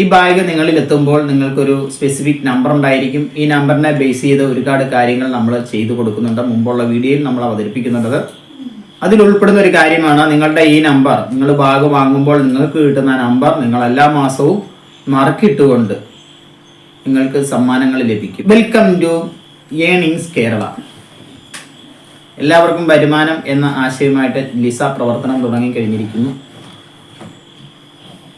ഈ ബാഗ് നിങ്ങളിൽ എത്തുമ്പോൾ നിങ്ങൾക്കൊരു സ്പെസിഫിക് നമ്പർ ഉണ്ടായിരിക്കും. ഈ നമ്പറിനെ ബേസ് ചെയ്ത് ഒരുപാട് കാര്യങ്ങൾ നമ്മൾ ചെയ്തു കൊടുക്കുന്നുണ്ട്. മുമ്പുള്ള വീഡിയോയിൽ നമ്മൾ അവതരിപ്പിക്കുന്നുണ്ട് അതിൽ ഉൾപ്പെടുന്ന ഒരു കാര്യമാണ് നിങ്ങളുടെ ഈ നമ്പർ നിങ്ങൾ ബാഗ് വാങ്ങുമ്പോൾ നിങ്ങൾക്ക് കിട്ടുന്ന നമ്പർ നിങ്ങൾ എല്ലാ മാസവും മറക്കിട്ടുകൊണ്ട് നിങ്ങൾക്ക് സമ്മാനങ്ങൾ ലഭിക്കും. വെൽക്കം ടു ഏണിങ്സ് കേരള എല്ലാവർക്കും വരുമാനം എന്ന ആശയമായിട്ട് ലിസ പ്രവർത്തനം തുടങ്ങിക്കഴിഞ്ഞിരിക്കുന്നു.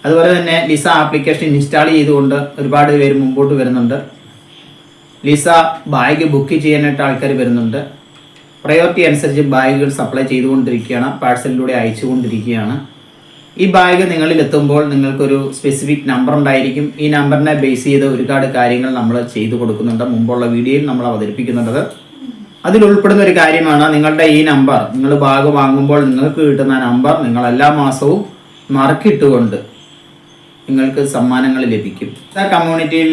അതുപോലെ തന്നെ ലിസ ആപ്ലിക്കേഷൻ ഇൻസ്റ്റാൾ ചെയ്തുകൊണ്ട് ഒരുപാട് പേര് മുമ്പോട്ട് വരുന്നുണ്ട്. ലിസ ബാഗ് ബുക്ക് ചെയ്യാനായിട്ട് ആൾക്കാർ വരുന്നുണ്ട്. പ്രയോറിറ്റി അനുസരിച്ച് ബാഗുകൾ സപ്ലൈ ചെയ്തുകൊണ്ടിരിക്കുകയാണ്. പാഴ്സലിലൂടെ അയച്ചുകൊണ്ടിരിക്കുകയാണ്. ഈ ബാഗ് നിങ്ങളിൽ എത്തുമ്പോൾ നിങ്ങൾക്കൊരു സ്പെസിഫിക് നമ്പർ ഉണ്ടായിരിക്കും. ഈ നമ്പറിനെ ബേസ് ചെയ്ത് ഒരുപാട് കാര്യങ്ങൾ നമ്മൾ ചെയ്തു കൊടുക്കുന്നുണ്ട്. മുമ്പുള്ള വീഡിയോയിൽ നമ്മൾ അവതരിപ്പിക്കുന്നുണ്ട് അതിൽ ഉൾപ്പെടുന്ന ഒരു കാര്യമാണ് നിങ്ങളുടെ ഈ നമ്പർ നിങ്ങൾ ബാഗ് വാങ്ങുമ്പോൾ നിങ്ങൾക്ക് കിട്ടുന്ന നമ്പർ നിങ്ങൾ എല്ലാ മാസവും മറക്കിട്ടുകൊണ്ട് നിങ്ങൾക്ക് സമ്മാനങ്ങൾ ലഭിക്കും. ആ കമ്മ്യൂണിറ്റിയിൽ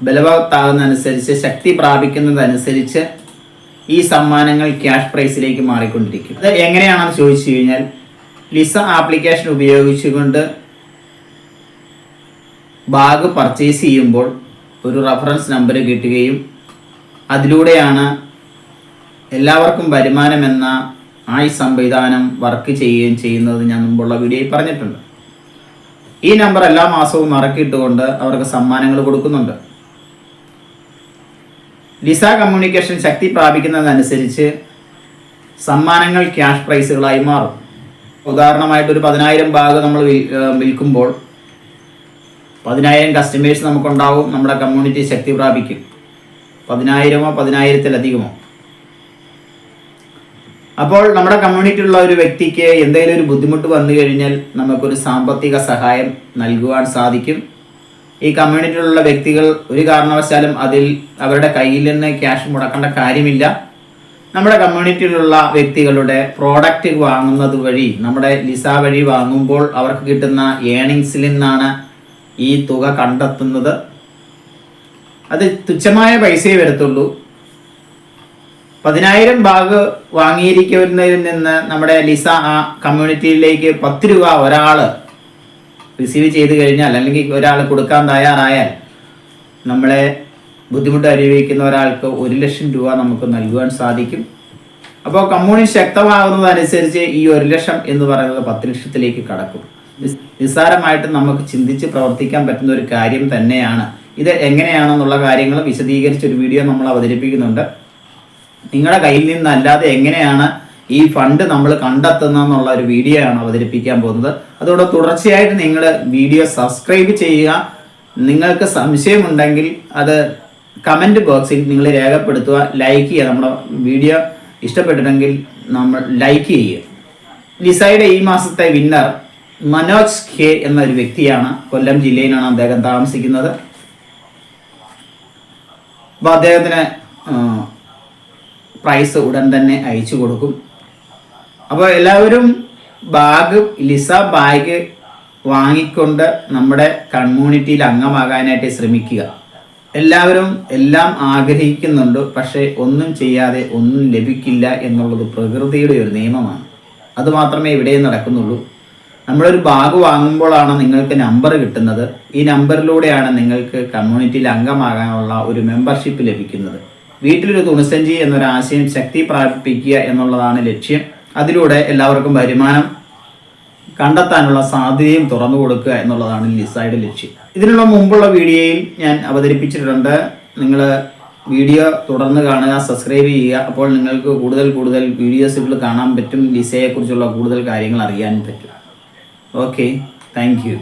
ബലവത്താകുന്നതനുസരിച്ച് ശക്തി പ്രാപിക്കുന്നതനുസരിച്ച് ഈ സമ്മാനങ്ങൾ ക്യാഷ് പ്രൈസിലേക്ക് മാറിക്കൊണ്ടിരിക്കും. അത് എങ്ങനെയാണെന്ന് ചോദിച്ചു കഴിഞ്ഞാൽ ലിസ ആപ്ലിക്കേഷൻ ഉപയോഗിച്ചുകൊണ്ട് ബാഗ് പർച്ചേസ് ചെയ്യുമ്പോൾ ഒരു റഫറൻസ് നമ്പർ കിട്ടുകയും അതിലൂടെയാണ് എല്ലാവർക്കും വരുമാനമെന്ന ആ ഈ സംവിധാനം വർക്ക് ചെയ്യുകയും ചെയ്യുന്നത് ഞാൻ മുമ്പുള്ള വീഡിയോയിൽ പറഞ്ഞിട്ടുണ്ട്. ഈ നമ്പർ എല്ലാ മാസവും മറക്കിയിട്ടുകൊണ്ട് അവർക്ക് സമ്മാനങ്ങൾ കൊടുക്കുന്നുണ്ട്. ലിസ കമ്മ്യൂണിക്കേഷൻ ശക്തി പ്രാപിക്കുന്നതനുസരിച്ച് സമ്മാനങ്ങൾ ക്യാഷ് പ്രൈസുകളായി മാറും. ഉദാഹരണമായിട്ട് ഒരു പതിനായിരം ബാഗ് നമ്മൾ വിൽക്കുമ്പോൾ പതിനായിരം കസ്റ്റമേഴ്സ് നമുക്കുണ്ടാവും നമ്മുടെ കമ്മ്യൂണിറ്റി ശക്തി പ്രാപിക്കും. പതിനായിരമോ പതിനായിരത്തിലധികമോ. അപ്പോൾ നമ്മുടെ കമ്മ്യൂണിറ്റി ഉള്ള ഒരു വ്യക്തിക്ക് എന്തെങ്കിലും ഒരു ബുദ്ധിമുട്ട് വന്നു കഴിഞ്ഞാൽ നമുക്കൊരു സാമ്പത്തിക സഹായം നൽകുവാൻ സാധിക്കും. ഈ കമ്മ്യൂണിറ്റിയിലുള്ള വ്യക്തികൾ ഒരു കാരണവശാലും അതിൽ അവരുടെ കയ്യിൽ നിന്ന് ക്യാഷ് മുടക്കേണ്ട കാര്യമില്ല. നമ്മുടെ കമ്മ്യൂണിറ്റിയിലുള്ള വ്യക്തികളുടെ പ്രോഡക്റ്റ് വാങ്ങുന്നത് വഴി നമ്മുടെ ലിസ വഴി വാങ്ങുമ്പോൾ അവർക്ക് കിട്ടുന്ന ഏണിങ്സിൽ നിന്നാണ് ഈ തുക കണ്ടെത്തുന്നത്. അത് തുച്ഛമായ പൈസയെ വരത്തുള്ളൂ. പതിനായിരം ബാഗ് വാങ്ങിയിരിക്കുന്നതിൽ നിന്ന് നമ്മുടെ ലിസ ആ കമ്മ്യൂണിറ്റിയിലേക്ക് പത്ത് രൂപ ഒരാൾ റിസീവ് ചെയ്ത് കഴിഞ്ഞാൽ അല്ലെങ്കിൽ ഒരാൾ കൊടുക്കാൻ തയ്യാറായാൽ നമ്മളെ ബുദ്ധിമുട്ട് അനുഭവിക്കുന്ന ഒരാൾക്ക് ഒരു ലക്ഷം രൂപ നമുക്ക് നൽകുവാൻ സാധിക്കും. അപ്പോൾ കമ്മ്യൂണിറ്റി ശക്തമാകുന്നതനുസരിച്ച് ഈ ഒരു ലക്ഷം എന്ന് പറയുന്നത് പത്ത് ലക്ഷത്തിലേക്ക് കടക്കും. നിസ്- നിസ്സാരമായിട്ട് നമുക്ക് ചിന്തിച്ച് പ്രവർത്തിക്കാൻ പറ്റുന്ന ഒരു കാര്യം തന്നെയാണ്. ഇത് എങ്ങനെയാണെന്നുള്ള കാര്യങ്ങൾ വിശദീകരിച്ച ഒരു വീഡിയോ നമ്മൾ അവതരിപ്പിക്കുന്നുണ്ട്. നിങ്ങളുടെ കയ്യിൽ നിന്നല്ലാതെ എങ്ങനെയാണ് ഈ ഫണ്ട് നമ്മൾ കണ്ടെത്തുന്നതെന്നുള്ള ഒരു വീഡിയോ ആണ് അവതരിപ്പിക്കാൻ പോകുന്നത്. അതോടെ തുടർച്ചയായിട്ട് നിങ്ങൾ വീഡിയോ സബ്സ്ക്രൈബ് ചെയ്യുക. നിങ്ങൾക്ക് സംശയമുണ്ടെങ്കിൽ അത് കമന്റ് ബോക്സിൽ നിങ്ങൾ രേഖപ്പെടുത്തുക. ലൈക്ക് ചെയ്യുക. നമ്മുടെ വീഡിയോ ഇഷ്ടപ്പെട്ടിട്ടുണ്ടെങ്കിൽ നമ്മൾ ലൈക്ക് ചെയ്യുക. ലിസയുടെ ഈ മാസത്തെ വിന്നർ മനോജ് ഖെ എന്നൊരു വ്യക്തിയാണ് കൊല്ലം ജില്ലയിലാണ് അദ്ദേഹം താമസിക്കുന്നത്. അപ്പോൾ അദ്ദേഹത്തിന് പ്രൈസ് ഉടൻ തന്നെ അയച്ചു കൊടുക്കും. അപ്പോൾ എല്ലാവരും ബാഗ് ലിസ ബാഗ് വാങ്ങിക്കൊണ്ട് നമ്മുടെ കമ്മ്യൂണിറ്റിയിൽ അംഗമാകാനായിട്ട് ശ്രമിക്കുക. എല്ലാവരും എല്ലാം ആഗ്രഹിക്കുന്നുണ്ട് പക്ഷേ ഒന്നും ചെയ്യാതെ ഒന്നും ലഭിക്കില്ല എന്നുള്ളത് പ്രകൃതിയുടെ ഒരു നിയമമാണ്. അത് മാത്രമേ ഇവിടെ നടക്കുന്നുള്ളൂ. നമ്മളൊരു ബാഗ് വാങ്ങുമ്പോഴാണ് നിങ്ങൾക്ക് നമ്പർ കിട്ടുന്നത്. ഈ നമ്പറിലൂടെയാണ് നിങ്ങൾക്ക് കമ്മ്യൂണിറ്റിയിൽ അംഗമാകാനുള്ള ഒരു മെമ്പർഷിപ്പ് ലഭിക്കുന്നത്. വീട്ടിലൊരു തുണിസഞ്ചി എന്നൊരാശയം ശക്തി പ്രാപിപ്പിക്കുക എന്നുള്ളതാണ് ലക്ഷ്യം. അതിലൂടെ എല്ലാവർക്കും വരുമാനം കണ്ടെത്താനുള്ള സാധ്യതയും തുറന്നു കൊടുക്കുക എന്നുള്ളതാണ് ലിസയുടെ ലക്ഷ്യം. ഇതിനുള്ള മുമ്പുള്ള വീഡിയോയിൽ ഞാൻ അവതരിപ്പിച്ചിട്ടുണ്ട്. നിങ്ങൾ വീഡിയോ തുടർന്ന് കാണുക സബ്സ്ക്രൈബ് ചെയ്യുക. അപ്പോൾ നിങ്ങൾക്ക് കൂടുതൽ കൂടുതൽ വീഡിയോസുകൾ കാണാൻ പറ്റും. ലിസയെക്കുറിച്ചുള്ള കൂടുതൽ കാര്യങ്ങൾ അറിയാൻ പറ്റും. ഓക്കെ. Thank you.